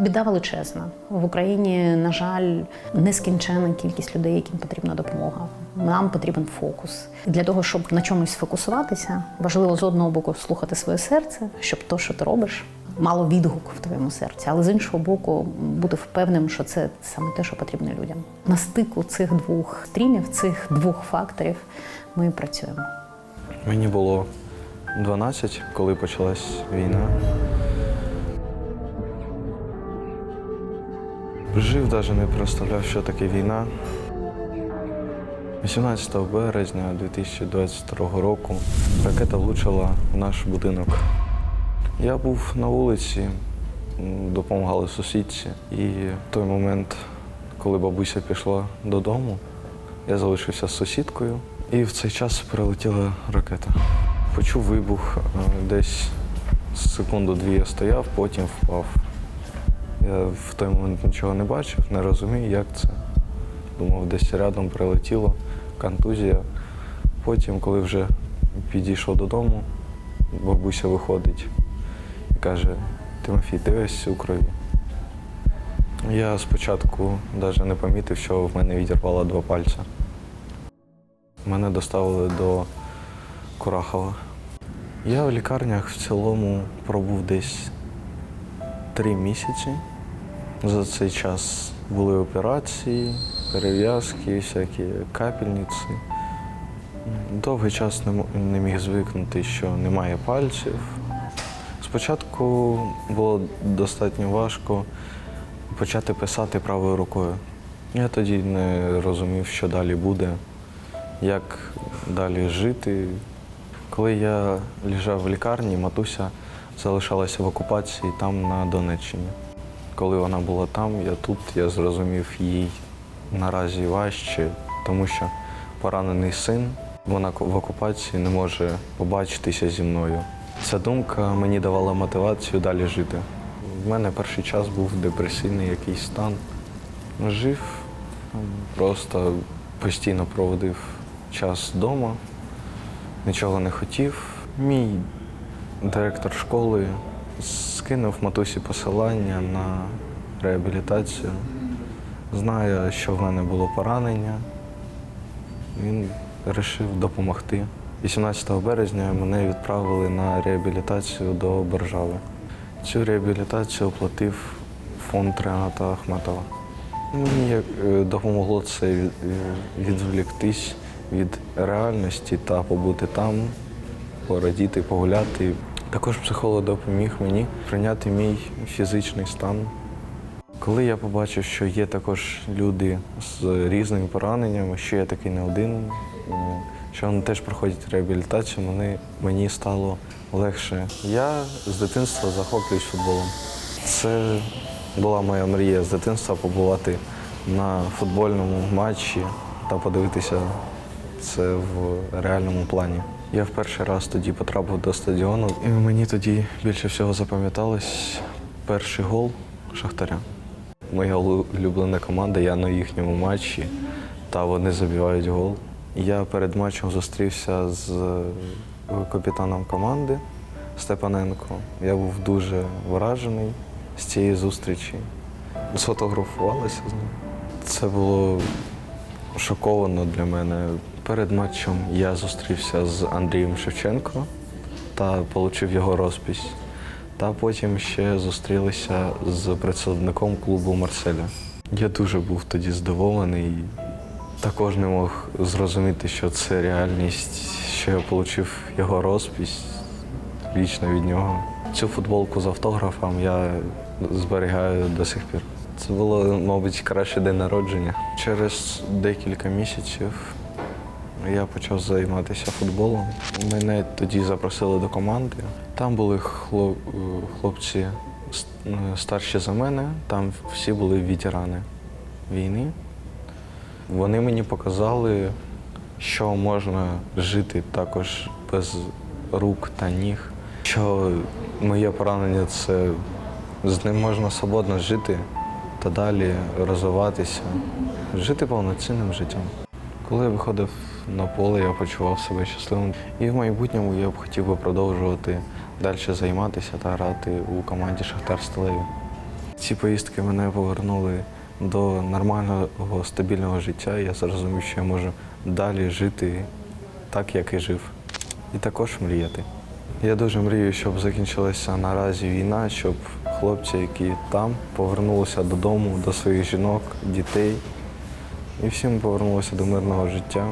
Біда величезна в Україні. На жаль, нескінченна кількість людей, яким потрібна допомога. Нам потрібен фокус. Для того, щоб на чомусь фокусуватися, важливо з одного боку слухати своє серце, щоб то, що ти робиш, мало відгук в твоєму серці, але з іншого боку, бути впевненим, що це саме те, що потрібно людям. На стику цих двох стрімів, цих двох факторів, ми працюємо. Мені було 12, коли почалась війна. Жив, навіть не представляв, що таке війна. 18 березня 2022 року ракета влучила в наш будинок. Я був на вулиці, допомагали сусідці. І в той момент, коли бабуся пішла додому, я залишився з сусідкою, і в цей час прилетіла ракета. Почув вибух, е, десь секунду-дві я стояв, потім впав. Я в той момент нічого не бачив, не розумів, як це. Думав, десь рядом прилетіло, контузія. Потім, коли вже підійшов додому, бабуся виходить і каже, Тимофій, ти весь у крові. Я спочатку навіть не помітив, що в мене відірвало два пальця. Мене доставили до Курахова. Я в лікарнях в цілому пробув десь три місяці. За цей час були операції, перев'язки, всякі капельниці. Довгий час не, міг звикнути, що немає пальців. Спочатку було достатньо важко почати писати правою рукою. Я тоді не розумів, що далі буде, як далі жити. Коли я лежав в лікарні, матуся залишалася в окупації там на Донеччині. Коли вона була там, я тут, я зрозумів їй наразі важче, тому що поранений син, вона в окупації не може побачитися зі мною. Ця думка мені давала мотивацію далі жити. В мене перший час був депресивний якийсь стан. Жив, просто постійно проводив час вдома, нічого не хотів. Мій директор школи скинув матусі посилання на реабілітацію. Знає, що в мене було поранення. Він вирішив допомогти. 18 березня мене відправили на реабілітацію до Боржави. Цю реабілітацію оплатив фонд Рената Ахметова. Мені е, допомогло це е, відволіктись від реальності та побути там, порадіти, погуляти. Також психолог допоміг мені прийняти мій фізичний стан. Коли я побачив, що є також люди з різними пораненнями, що я такий не один, що вони теж проходять реабілітацію, мені, мені стало легше. Я з дитинства захоплююсь футболом. Це була моя мрія з дитинства побувати на футбольному матчі та подивитися це в реальному плані. Я в перший раз тоді потрапив до стадіону, і мені тоді більше всього запам'яталось перший гол Шахтаря. Моя улюблена команда, я на їхньому матчі, та вони забивають гол. Я перед матчем зустрівся з е, капітаном команди Степаненко. Я був дуже вражений з цієї зустрічі. Сфотографувалися з ним. Це було шоковано для мене. Перед матчем я зустрівся з Андрієм Шевченко та отримав його розпись. Та потім ще зустрілися з представником клубу Марселя. Я дуже був тоді здивований. Також не мог зрозуміти, що це реальність, що я отримав його розпись вічно від нього. Цю футболку з автографом я зберігаю до сих пір. Це було, мабуть, кращий день народження. Через декілька місяців я почав займатися футболом. Мене тоді запросили до команди. Там були хлоп- хлопці старші за мене, там всі були ветерани війни. Вони мені показали, що можна жити також без рук та ніг. Що моє поранення це з ним можна свободно жити та далі розвиватися, жити повноцінним життям. Коли я виходив на поле, я почував себе щасливим. І в майбутньому я б хотів би продовжувати далі займатися та грати у команді Шахтар Сталеві. Ці поїздки мене повернули до нормального, стабільного життя. Я зрозумів, що я можу далі жити так, як і жив. І також мріяти. Я дуже мрію, щоб закінчилася наразі війна, щоб хлопці, які там, повернулися додому, до своїх жінок, дітей. І всім повернулося до мирного життя.